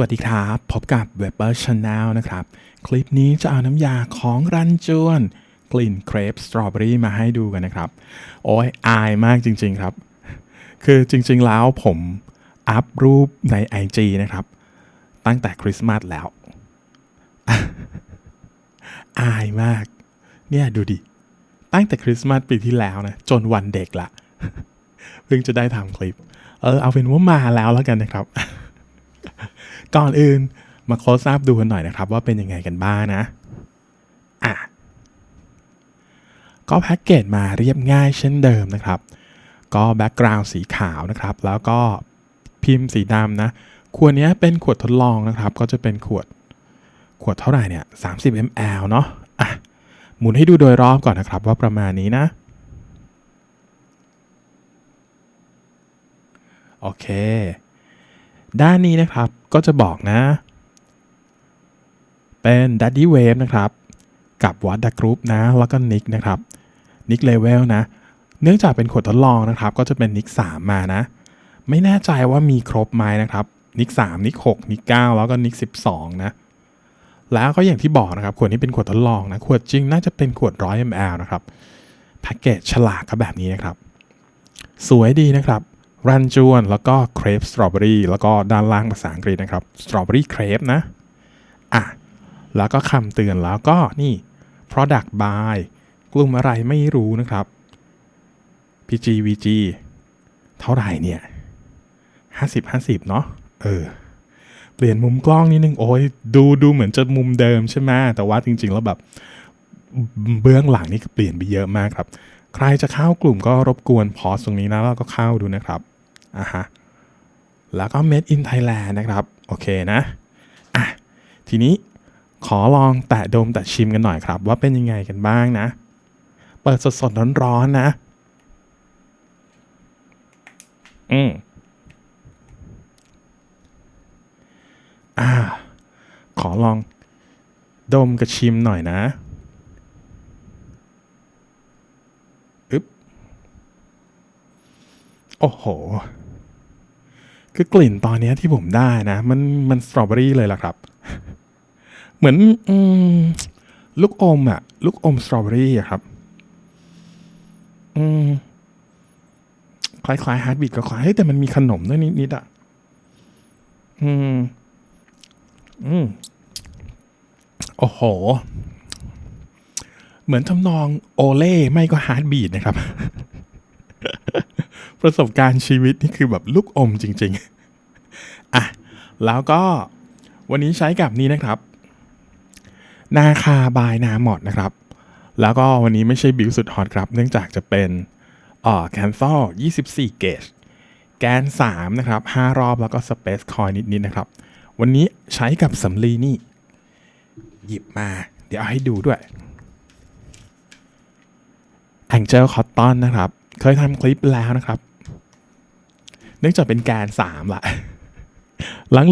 วัสดีครับ พบกับ w e b e r Channel นะครับ คลิปนี้จะเอาน้ำยาของรันจวน กลิ่นเครปสตรอเบอรี่มาให้ดูกันนะครับ โอ้ยอายมากจริงๆครับ คือจริงๆแล้วผมอัพรูปใน IG นะครับ ตั้งแต่คริสต์มาสแล้ว อายมาก เนี่ยดูดิ ตั้งแต่คริสต์มาสปีที่แล้วนะ จนวันเด็กละเพิ่งจะได้ทำคลิป เออเอาเป็นว่ามาแล้วแล้วกันนะครับ ก่อนอื่นมาโคสอัพดูกันหน่อยนะครับ ว่าเป็นยังไงกันบ้างนะอะก็แพ็กเกจมาเรียบง่ายเช่นเดิมนะครับ ก็แบ็กกราวด์สีขาวนะครับ แล้วก็พิมพ์สีดำนะขวดนี้เป็นขวดทดลองนะครับ ก็จะเป็นขวดขวดเท่าไหร่เนี่ย 30 ml เนาะอะหมุนให้ดูโดยรอบก่อนนะครับว่าประมาณนี้นะ โอเค ด้านนี้นะครับ ก็จะบอกนะ เป็น Daddy Wave นะครับ กับ w a t d a Group นะ แล้วก็ Nick นะครับ Nick Level นะ เนื่องจากเป็นขวดทดลองนะครับ ก็จะเป็น Nick 3มานะ ไม่แน่ใจว่ามีครบไหมนะครับ Nick 3 Nick 6 Nick 9แล้วก็ Nick 12 นะ แล้วก็อย่างที่บอกนะครับ ขวดนี้เป็นขวดทดลองนะ ขวดจริงน่าจะเป็นขวด 100 ml นะครับ แพ็กเกจฉลากก็แบบนี้นะครับ สวยดีนะครับ รันจวน แล้วก็เครปสตรอเบอรี่แล้วก็ด้านล่างภาษาอังกฤษนะครับสตรอเบอรี่เครปนะ อะ แล้วก็คำเตือนแล้วก็นี่ product by กลุ่มอะไรไม่รู้นะครับ PGVG เท่าไหร่เนี่ย 50 50 เนาะเออ เปลี่ยนมุมกล้องนิดนึง โอ้ยดูดูเหมือนจะมุมเดิมใช่ไหมแต่ว่าจริง ๆ แล้วแบบเบื้องหลังนี่เปลี่ยนไปเยอะมากครับ ใครจะเข้ากลุ่มก็รบกวนพอสตรงนี้นะแล้วก็เข้าดูนะครับ อะฮะแล้วก็ Made in Thailand นะครับ โอเคนะอะทีนี้ขอลองแตะดมแตะชิมกันหน่อยครับ ว่าเป็นยังไงกันบ้างนะ เปิดสดๆร้อนๆนะ อืมอ่า ขอลองดมกับชิมหน่อยนะอึ๊บ โอ้โห คือกลิ่นตอนนี้ที่ผมได้นะ มันมันสตรอเบอรี่เลยล่ะครับ เหมือนอลูกอมอะลูกอมสตรอเบอรี่อะครับ อืมคล้ายๆฮาร์ดบีทก็คล้ายเฮ้ยแต่มันมีขนมด้วยนิดๆอะอืม อืม โอ้โห เหมือนทำนองโอเล่ไม่ก็ฮาร์ดบีทนะครับ ประสบการณ์ชีวิตนี่คือแบบลูกอมจริง ๆ อะ แล้วก็วันนี้ใช้กับนี้นะครับ นาคาบายนาหมดนะครับ แล้วก็วันนี้ไม่ใช่บิวสุดฮอตครับ เนื่องจากจะเป็นอ่อแคนซอล24 เกจแกน 3 นะครับ 5 รอบแล้วก็สเปซคอยนิดๆนะครับ วันนี้ใช้กับสำลีนี่ หยิบมา เดี๋ยวเอาให้ดูด้วยแองเจลคอตตอนนะครับ เคยทำคลิปแล้วนะครับ เนื่องจากเป็นแกน3ละ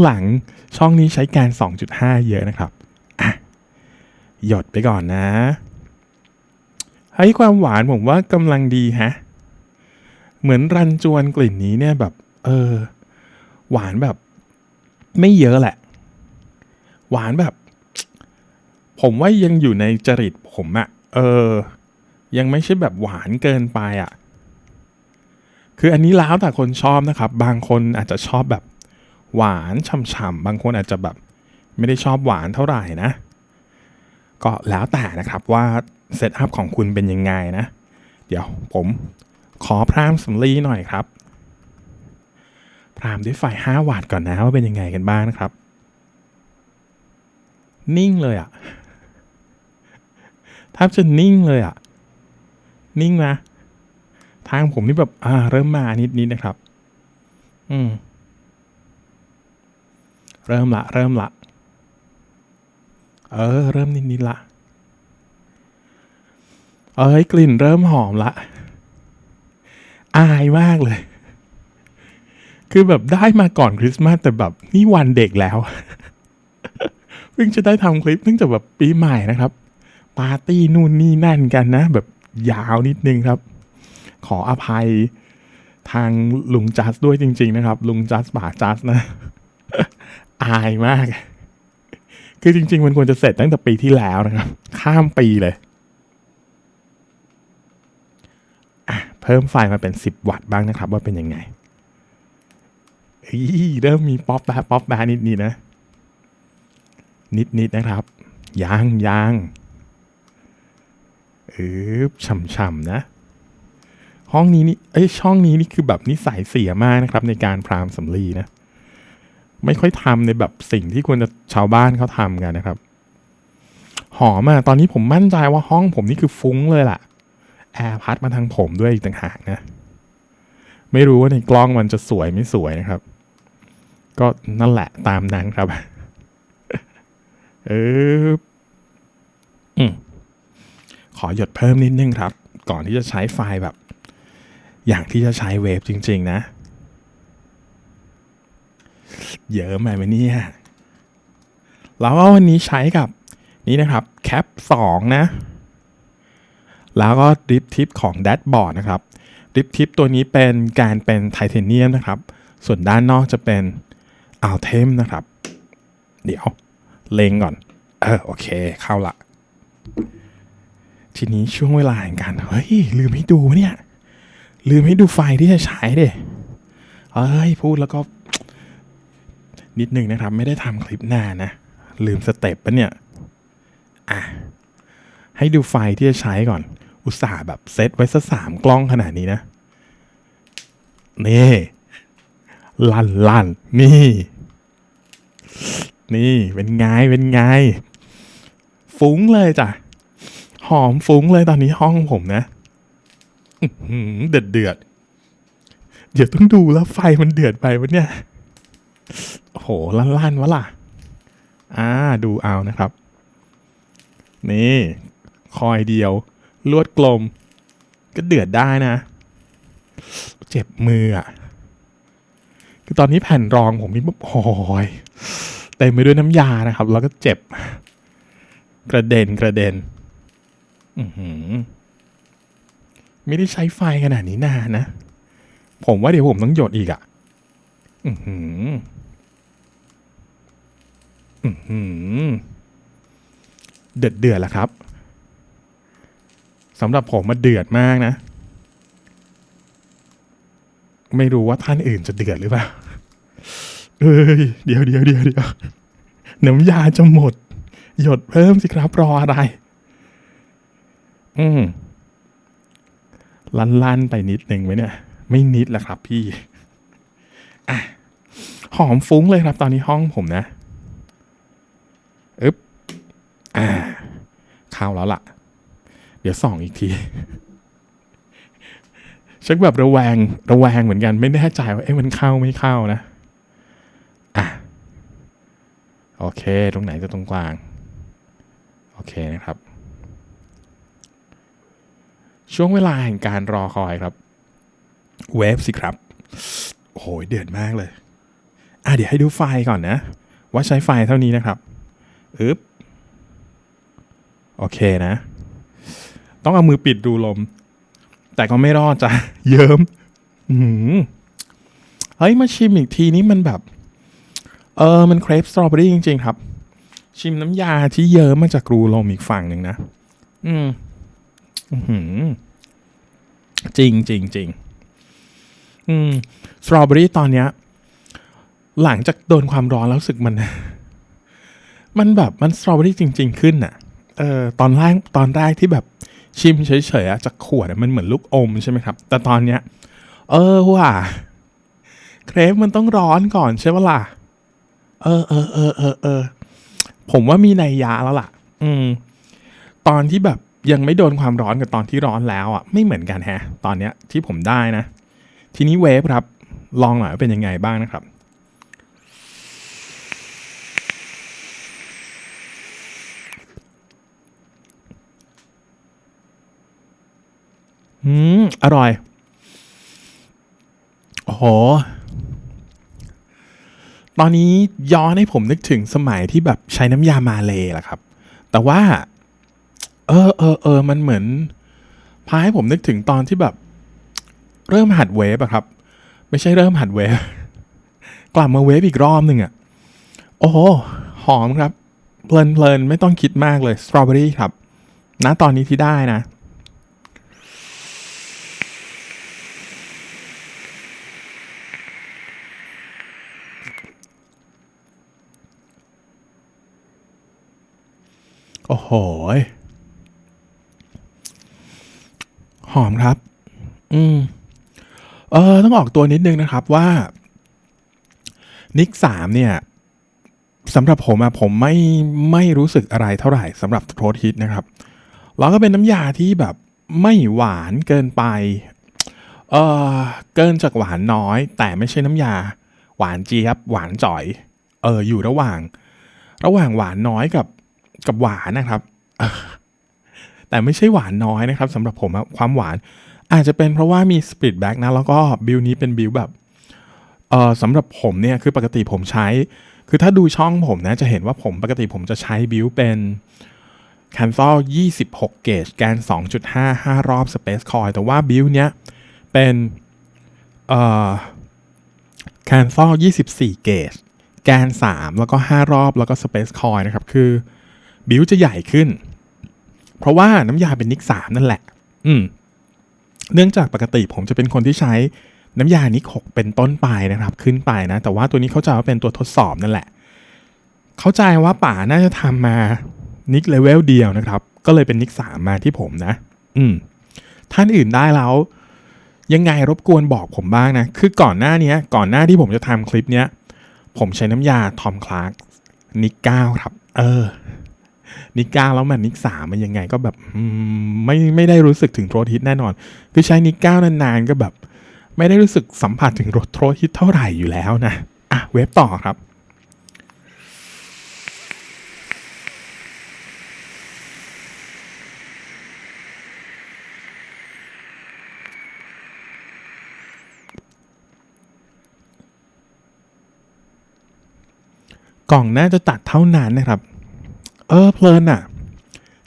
หลังๆ ช่องนี้ใช้แกน 2.5 เยอะนะครับอะหยดไปก่อนนะ ให้ความหวานผมว่ากำลังดีฮะ เหมือนรันจวนกลิ่นนี้เนี่ยแบบ เออ หวานแบบ ไม่เยอะแหละ หวานแบบ ผมว่ายังอยู่ในจริตผมอะเออ ยังไม่ใช่แบบหวานเกินไปอะ คืออันนี้แล้วแต่คนชอบนะครับ บางคนอาจจะชอบแบบหวานฉ่ำๆบางคนอาจจะแบบไม่ได้ชอบหวานเท่าไหร่นะ ก็แล้วแต่นะครับว่าเซตอัพของคุณเป็นยังไงนะ เดี๋ยวผมขอพรามสำลีหน่อยครับ พรามด้วยไฟ5วัตต์ก่อนนะว่าเป็นยังไงกันบ้างนะครับ นิ่งเลยอะ่ะแทบจะนิ่งเลยอะ่ะ นิ่งนะ ทางผมนี่แบบ อ่า เริ่มมานิดๆนนะครับ อืม เริ่มละ เริ่มละ เออ เริ่มนิดๆละเอ้ยกลิ่นเริ่มหอมละ อายมากเลย คือแบบได้มาก่อนคริสต์มาสแต่แบบนี่วันเด็กแล้วเพิ่งจะได้ทำคลิปเพิ่งจะแบบปีใหม่นะครับ ปาร์ตี้นู่นนี่นั่นกันนะ แบบยาวนิดนึงครับ ขออภัยทางลุงจัสด้วยจริง ๆ นะครับ ลุงจัสป่าจัสนะ อายมาก คือจริง ๆ มันควรจะเสร็จตั้งแต่ปีที่แล้วนะครับ ข้ามปีเลยเพิ่มไฟมาเป็น 10 วัตต์บ้างนะครับ ว่าเป็นยังไงอีเริ่มมีป๊อปแบป๊อปแบะนิดนะ นิดๆนะครับยางยางเออช่ำๆนะ ห้องนี้นี่เอ้ยช่องนี้นี่คือแบบนิสัยเสียมากนะครับ ในการพรามสำลีนะไม่ค่อยทำในแบบสิ่งที่ควรจะชาวบ้านเขาทำกันนะครับ หอมอะตอนนี้ผมมั่นใจว่าห้องผมนี่คือฟุ้งเลยล่ะแอร์พัดมาทางผมด้วยอีกต่างหากนะ ไม่รู้ว่าในกล้องมันจะสวยไม่สวยนะครับ ก็นั่นแหละตามนั้นครับ เอออืมขอหยดเพิ่มนิดนึงครับ ก่อนที่จะใช้ไฟล์แบบ อย่างที่จะใช้เวฟจริง ๆ นะ เยอะไหมวะเนี่ยแล้วก็วันนี้ใช้กับนี่นะครับแคป2นะ แล้วก็ดริปทิปของแดชบอร์ดนะครับดริปทิปตัวนี้เป็นการเป็นไทเทเนียมนะครับ ส่วนด้านนอกจะเป็นอัลเทมนะครับ เดี๋ยวเล็งก่อน เออโอเคเข้าละ ทีนี้ช่วงเวลาแห่งการเฮ้ย ลืมให้ดูเนี่ย ลืมให้ดูไฟที่จะใช้เด้เฮ้ยพูดแล้วก็ นิดนึงนะครับ ไม่ได้ทำคลิปหน้านะ ลืมสเต็ปปะเนี่ย อะ ให้ดูไฟที่จะใช้ก่อน อุตส่าห์แบบเซตไว้สักสามกล้องขนาดนี้นะ นี่ลั่นลั่นนี่ นี่เป็นไงเป็นไง ฟุ้งเลยจ้ะ หอมฟุ้งเลยตอนนี้ห้องผมนะ เดือดเดือด เดี๋ยวต้องดูแล้วไฟมันเดือดไปวะเนี่ย โหลั่นลั่นวะล่ะ อ่า ดูเอานะครับ นี่ คอยเดียว ลวดกลม ก็เดือดได้นะ เจ็บมืออะ คือตอนนี้แผ่นรองผมนี่แบบโอ้ยเต็มไปด้วยน้ำยานะครับ แล้วก็เจ็บ กระเด็นกระเด็น อือหือ ไม่ได้ใช้ไฟขนาดนี้นานนะ ผมว่าเดี๋ยวผมต้องหยดอีกอะ อือหือ อือหือ เดือดเดือดแล้วครับสำหรับผมมันเดือดมากนะ ไม่รู้ว่าท่านอื่นจะเดือดหรือเปล่า เอ้ย เดี๋ยวเดี๋ยวเดี๋ยวเดี๋ยวน้ำยาจะหมด หยดเพิ่มสิครับรออะไร อืม ลั่นๆไปนิดหนึ่งไหมเนี่ย ไม่นิดแหละครับพี่อะหอมฟุ้งเลยครับ ตอนนี้ห้องผมนะอึ๊บอ่าเข้าแล้วล่ะ เดี๋ยวส่องอีกทีชักแบบระแวงระแวงเหมือนกันไม่แน่ใจว่าเอ๊ะมันเข้าไม่เข้านะอะโอเค ตรงไหนจะตรงกลาง โอเคนะครับ ช่วงเวลาแห่งการรอคอยครับ เวฟสิครับ โอ้โหเดือดมากเลย อะเดี๋ยวให้ดูไฟล์ก่อนนะ ว่าใช้ไฟล์เท่านี้นะครับอึบโอเคนะ ต้องเอามือปิดดูลม แต่ก็ไม่รอดจ้ะ เยิ้มอื้อหือเฮ้ย มาชิมอีกทีนี้มันแบบ เออ มันเครปสตรอเบอรี่จริง ๆ ครับ ชิมน้ำยาที่เยิ้มมาจากรูลมอีกฝั่งหนึ่งนะ อืม อื้อหือ จริงจริงจริงอืมสตรอเบอรี่ตอนเนี้ย หลังจากโดนความร้อนแล้วรู้สึกมัน มันแบบมันสตรอเบอรี่จริง ๆ ขึ้นน่ะเออตอนแรกตอนแรกที่แบบชิมเฉยๆจากขวดมันเหมือนลูกอมใช่ไหมครับ แต่ตอนเนี้ย เออว่ะเครปมันต้องร้อนก่อนใช่ปะล่ะเออเออเออเออเออผมว่ามีนัยยะแล้วล่ะ อืม ตอนที่แบบ ยังไม่โดนความร้อนกับตอนที่ร้อนแล้วอะไม่เหมือนกันแฮะ ตอนเนี้ยที่ผมได้นะ ทีนี้เวฟครับ ลองหน่อยว่าเป็นยังไงบ้างนะครับอืมอร่อยโอ้โหตอนนี้ย้อนให้ผมนึกถึงสมัยที่แบบใช้น้ำยามาเลยล่ะครับ แต่ว่า เออเออเออมันเหมือนพาให้ผมนึกถึงตอนที่แบบ เริ่มหัดเวฟอะครับ ไม่ใช่เริ่มหัดเวฟกลับมาเวฟอีกรอบหนึ่งอะโอ้โหหอมครับ เพลินเพลินไม่ต้องคิดมากเลยสตรอเบอรี่ครับณตอนนี้ที่ได้นะโอ้โห อมครับ อืม เออต้องออกตัวนิดนึงนะครับว่านิกสามเนี่ยสำหรับผมอะผมไม่ไม่รู้สึกอะไรเท่าไหร่สำหรับโทสฮิตนะครับ แล้วก็เป็นน้ำยาที่แบบไม่หวานเกินไป เออเกินจากหวานน้อย แต่ไม่ใช่น้ำยา หวานเจี๊ยบ หวานจ่อย เอออยู่ระหว่าง ระหว่างหวานน้อยกับกับหวานนะครับ แต่ไม่ใช่หวานน้อยนะครับสำหรับผมความหวานอาจจะเป็นเพราะว่ามีสปริตแบ็กนะ แล้วก็บิลนี้เป็นบิลแบบเออสำหรับผมเนี่ยคือปกติผมใช้ คือถ้าดูช่องผมนะจะเห็นว่าผมปกติผมจะใช้บิลเป็น c a n c e l 26 เกจแกน 2.5 5 รอบ Space Coil แต่ว่าบิลเนี้ยเป็นเอ่อ c a n c e l 24 เกจแกน 3 แล้วก็ 5 รอบแล้วก็ Space Coil นะครับ คือบิลจะใหญ่ขึ้น เพราะว่าน้ำยาเป็นนิก3นั่นแหละ อืม เนื่องจากปกติผมจะเป็นคนที่ใช้น้ำยานิก6เป็นต้นไปนะครับ ขึ้นไปนะ แต่ว่าตัวนี้เข้าใจว่าเป็นตัวทดสอบนั่นแหละ เข้าใจว่าป่าน่าจะทำมานิกเลเวลเดียวนะครับ ก็เลยเป็นนิก3มาที่ผมนะ อืม ท่านอื่นได้แล้ว ยังไงรบกวนบอกผมบ้างนะ คือก่อนหน้านี้ก่อนหน้าที่ผมจะทำคลิปเนี้ย ผมใช้น้ำยาทอมคลาร์กนิก9ครับ เออ นิก9แล้วมันนิก3มันยังไงก็แบบไม่ไม่ได้รู้สึกถึงโทรทิตแน่นอน คือใช้นิก9นานๆก็แบบ ไม่ได้รู้สึกสัมผัสถึงรถโทรทิตเท่าไหร่อยู่แล้วนะอะเว็บต่อครับกล่องน่าจะตัดเท่านั้นนะครับ เออเพลินอะ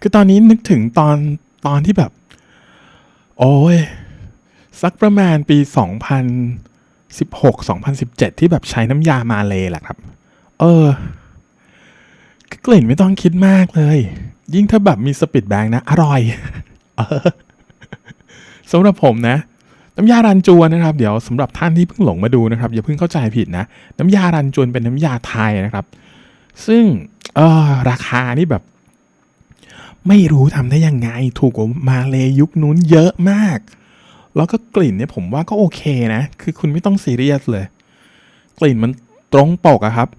คือตอนนี้นึกถึงตอนตอนที่แบบ โอ้ยสักประมาณปี 2016 2017 ที่แบบใช้น้ำยามาเลยแหละครับ เออ กลิ่นไม่ต้องคิดมากเลย ยิ่งถ้าแบบมีสปิดแบงนะ อร่อยออสำหรับผมนะ น้ำยารันจวนนะครับ เดี๋ยวสำหรับท่านที่เพิ่งหลงมาดูนะครับ อย่าเพิ่งเข้าใจผิดนะ น้ำยารันจวนเป็นน้ำยาไทยนะครับ ซึ่ง เออราคานี่แบบ ไม่รู้ทำได้ยังไง ถูกกว่ามาเลยยุคนู้นเยอะมาก แล้วก็กลิ่นเนี่ยผมว่าก็โอเคนะ คือคุณไม่ต้องซีเรียสเลย กลิ่นมันตรงปกอะครับ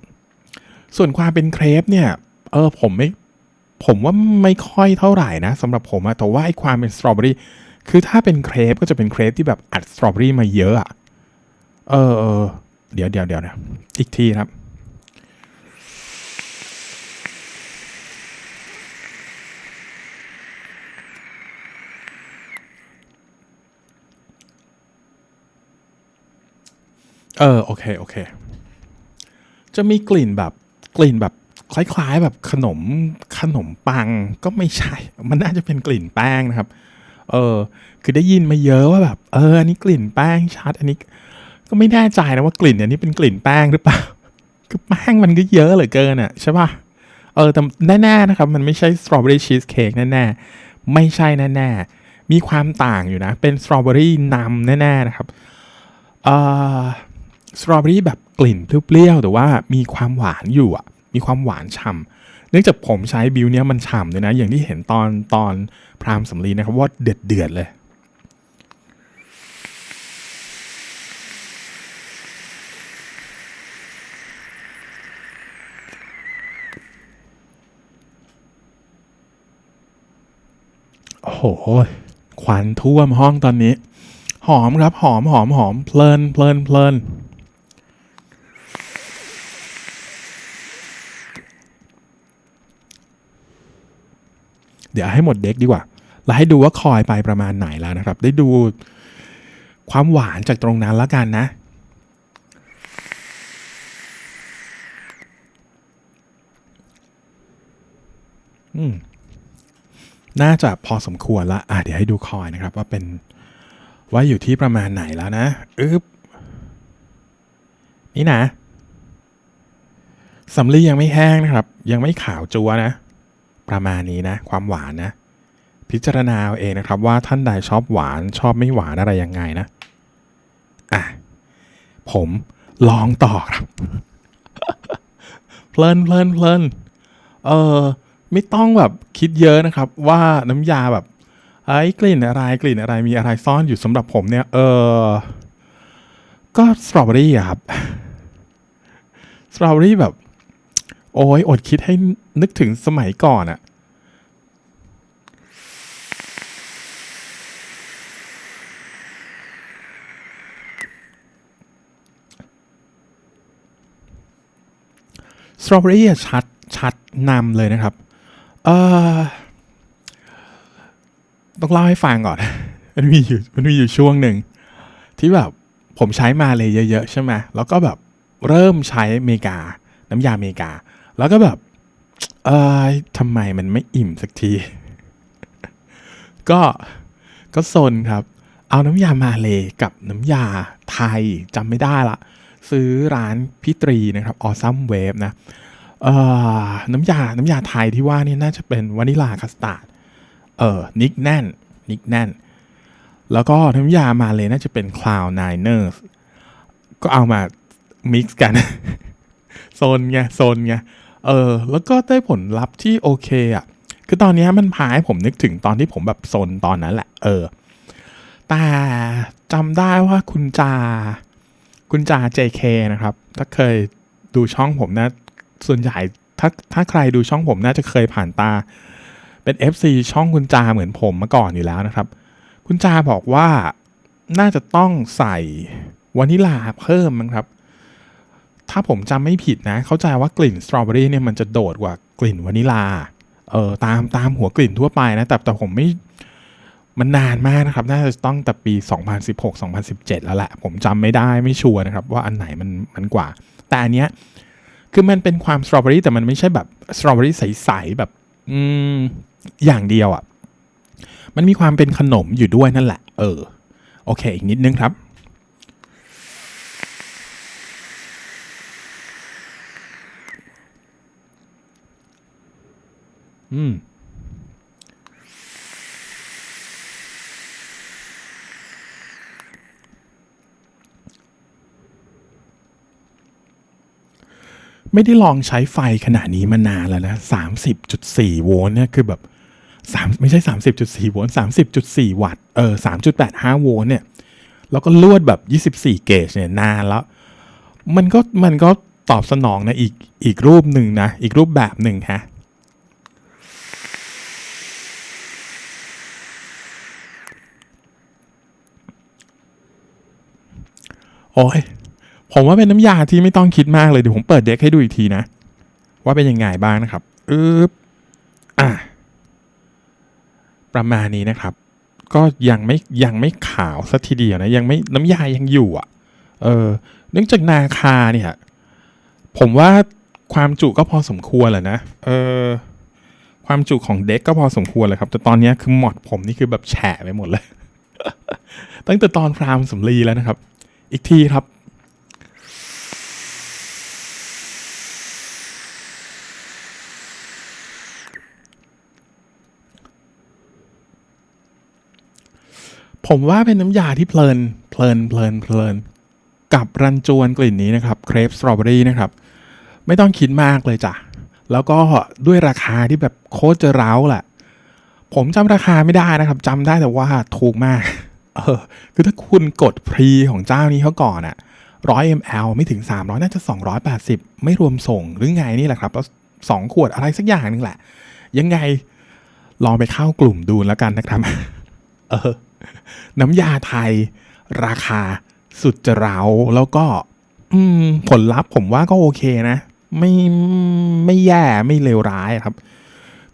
ส่วนความเป็นเครปเนี่ย เออผมไม่ ผมว่าไม่ค่อยเท่าไหร่นะสำหรับผมอะแต่ว่าไอ้ความเป็นสตรอเบอรี่คือถ้าเป็นเครปก็จะเป็นเครปที่แบบอัดสตรอเบอรี่มาเยอะอะเออเออเดี๋ยวเดี๋ยวเดี๋ยวนะอีกทีครับ เออ โอเค โอเค จะมีกลิ่นแบบกลิ่นแบบคล้ายๆ แบบขนมขนมปังก็ไม่ใช่ มันน่าจะเป็นกลิ่นแป้งนะครับ เออ คือได้ยินมาเยอะว่าแบบ เออ อันนี้กลิ่นแป้งชัด อันนี้ ก็ไม่แน่ใจนะว่ากลิ่นอันนี้เป็นกลิ่นแป้งหรือเปล่า คือแป้งมันก็เยอะเหลือเกินอะใช่ป่ะ เออ แต่แน่ๆนะครับ มันไม่ใช่สตรอเบอรี่ชีสเค้กแน่ๆ ไม่ใช่แน่ๆ มีความต่างอยู่นะ เป็นสตรอเบอรี่นำแน่ๆนะครับ เอ่อ สตรอเบอรี่แบบกลิ่นเปรี้ยวๆแต่ว่ามีความหวานอยู่อะ มีความหวานฉ่ำเนื่องจากผมใช้บิวเนี้ยมันฉ่ำเลยนะ อย่างที่เห็นตอนตอนพรามสำลีนะครับว่าเดือดเดือดๆเลย โอ้โห ควันท่วมห้องตอนนี้ หอมครับ หอมหอมหอมเพลินเพลินเพลิน เดี๋ยวให้หมดเด็กดีกว่า แล้วให้ดูว่าคอยไปประมาณไหนแล้วนะครับ ได้ดูความหวานจากตรงนั้นแล้วกันนะ อืมน่าจะพอสมควรละอะเดี๋ยวให้ดูคอยนะครับ ว่าเป็นว่าอยู่ที่ประมาณไหนแล้วนะอึ๊บนี่นะสำลียังไม่แห้งนะครับ ยังไม่ขาวจัวนะ ประมาณนี้นะ ความหวานนะ พิจารณาเอาเองนะครับว่าท่านใดชอบหวานชอบไม่หวานอะไรยังไงนะอะผมลองต่อครับเพลินเพลินเพลินเออไม่ต้องแบบคิดเยอะนะครับ ว่าน้ำยาแบบไอ้กลิ่นอะไรกลิ่นอะไรมีอะไรซ่อนอยู่สำหรับผมเนี่ย เออก็สตรอเบอรี่ครับสตรอเบอรี่แบบ โอ้ยอดคิดให้นึกถึงสมัยก่อนอะสตรอเบอรี่ชัดชัดนำเลยนะครับ เออต้องเล่าให้ฟังก่อน มันมีอยู่มันมีอยู่ช่วงหนึ่ง ที่แบบผมใช้มาเลยเยอะ ๆ ใช่ไหมแล้วก็แบบเริ่มใช้อเมริกา น้ำยาอเมริกา แล้วก็แบบเออทำไมมันไม่อิ่มสักที ก็ก็ซนครับ เอาน้ำยามาเลยกับน้ำยาไทยจำไม่ได้ละ ซื้อร้านพี่ตรีนะครับออซัมเวฟนะเอ่อน้ำยา น้ำยาไทยที่ว่านี่น่าจะเป็นวานิลาคัสตาร์ด เออนิกแน่น นิกแน่น แล้วก็น้ำยามาเลยน่าจะเป็น Cloud Niners ก็เอามามิกซ์กัน โซนไง โซนไง เออแล้วก็ได้ผลลัพธ์ที่โอเคอะคือตอนนี้มันพาให้ผมนึกถึงตอนที่ผมแบบโซนตอนนั้นแหละ เออ แต่จำได้ว่าคุณจา คุณจา JK นะครับ ถ้าเคยดูช่องผมนะ ส่วนใหญ่ถ้าถ้าใครดูช่องผมน่าจะเคยผ่านตา เป็น FC ช่องคุณจาเหมือนผมมาก่อนอยู่แล้วนะครับ คุณจาบอกว่าน่าจะต้องใส่วานิลาเพิ่มมั้งครับ ถ้าผมจำไม่ผิดนะ เข้าใจว่ากลิ่นสตรอเบอรี่เนี่ยมันจะโดดกว่ากลิ่นวานิลาเออตามตามหัวกลิ่นทั่วไปนะ แต่แต่ผมไม่มันนานมากนะครับ น่าจะต้องแต่ปี 2016-2017 แล้วแหละ ผมจำไม่ได้ไม่ชัวร์นะครับ ว่าอันไหนมันมันกว่า แต่อันเนี้ยคือมันเป็นความสตรอเบอรี่แต่มันไม่ใช่แบบสตรอเบอรี่ใสๆแบบอืมอย่างเดียวอะ่ะ มันมีความเป็นขนมอยู่ด้วยนั่นแหละ เออ โอเค อีกนิดนึงครับ อืมไม่ได้ลองใช้ไฟขนาดนี้มานานแล้วนะสามสิบจุดสี่โวลต์เนี่ยคือแบบสามไม่ใช่สามสิบจุดสี่โวลต์สามสิบจุดสี่วัตต์เออสามจุดแปดห้าโวลต์เนี่ย แล้วก็ลวดแบบยี่สิบสี่เกจเนี่ยนานแล้ว มันก็มันก็ตอบสนองนะอีกอีกรูปหนึ่งนะ อีกรูปแบบหนึ่งฮะ โอ้ยผมว่าเป็นน้ำยาที่ไม่ต้องคิดมากเลยเดี๋ยวผมเปิดเด็กให้ดูอีกทีนะ ว่าเป็นยังไงบ้างนะครับอึ๊บอะประมาณนี้นะครับ ก็ยังไม่ยังไม่ขาวสัทีเดียวนะยังไม่น้ำยายังอยู่อะ เออเนื่องจากนาคาเนี่ย ผมว่าความจุก็พอสมควรแหละนะ เออ ความจุของเด็กก็พอสมควรเลยครับ แต่ตอนนี้คือหมดผมนี่คือแบบแฉะไปหมดเลย ตั้งแต่ตอนพรามสำลีแล้วนะครับ อีกทีครับ ผมว่าเป็นน้ำยาที่เพลิน เพลิน เพลิน เพลิน กับรันจวนกลิ่นนี้นะครับ เครปสตรอเบอรี่นะครับ ไม่ต้องคิดมากเลยจ้ะ แล้วก็ด้วยราคาที่แบบโคตรจะร้าแหละ ผมจำราคาไม่ได้นะครับจำได้แต่ว่าถูกมาก เออคือถ้าคุณกดพรีของเจ้านี้เขาก่อนอะร้อย ml ไม่ถึง 300 น่าจะ 280 ไม่รวมส่งหรือไงนี่แหละครับแล้วสองขวดอะไรสักอย่างหนึงแหละ ยังไงลองไปเข้ากลุ่มดูแล้วกันนะครับ เออ น้ำยาไทย ราคาสุดจะเราแล้วก็ อืม ผลลัพธ์ผมว่าก็โอเคนะ ไม่ไม่แย่ไม่เลวร้ายครับ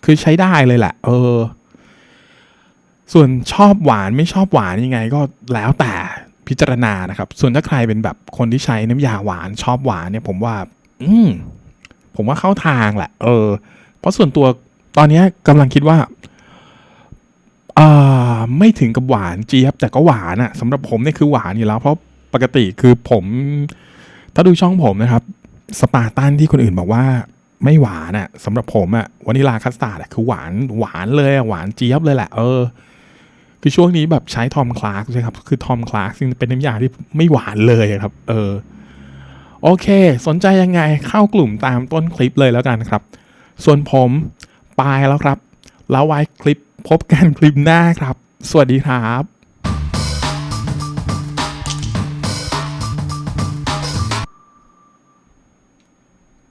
คือใช้ได้เลยแหละ เออ ส่วนชอบหวานไม่ชอบหวานยังไงก็แล้วแต่พิจารณานะครับ ส่วนถ้าใครเป็นแบบคนที่ใช้น้ำยาหวานชอบหวานเนี่ยผมว่า อืมผมว่าเข้าทางแหละ เออ เพราะส่วนตัวตอนนี้ยกำลังคิดว่าอ่าไม่ถึงกับหวานเจี๊ยบแต่ก็หวานอะสำหรับผมเนี่ยคือหวานอยู่แล้ว เพราะปกติคือผม ถ้าดูช่องผมนะครับ สปาร์ตันที่คนอื่นบอกว่าไม่หวานอะสำหรับผมอะวานิลาคัสตาร์ดคือหวานหวานเลยหวานเจี๊ยบเลยแหละเออ คือช่วงนี้แบบใช้ทอมคลาร์กใช่ครับ คือทอมคลาร์กซึ่งเป็นน้ำยาที่ไม่หวานเลยครับ เออ โอเค สนใจยังไงเข้ากลุ่มตามต้นคลิปเลยแล้วกันครับ ส่วนผมปายแล้วครับ แล้วไว้คลิปพบกันคลิปหน้าครับ สวัสดีครับ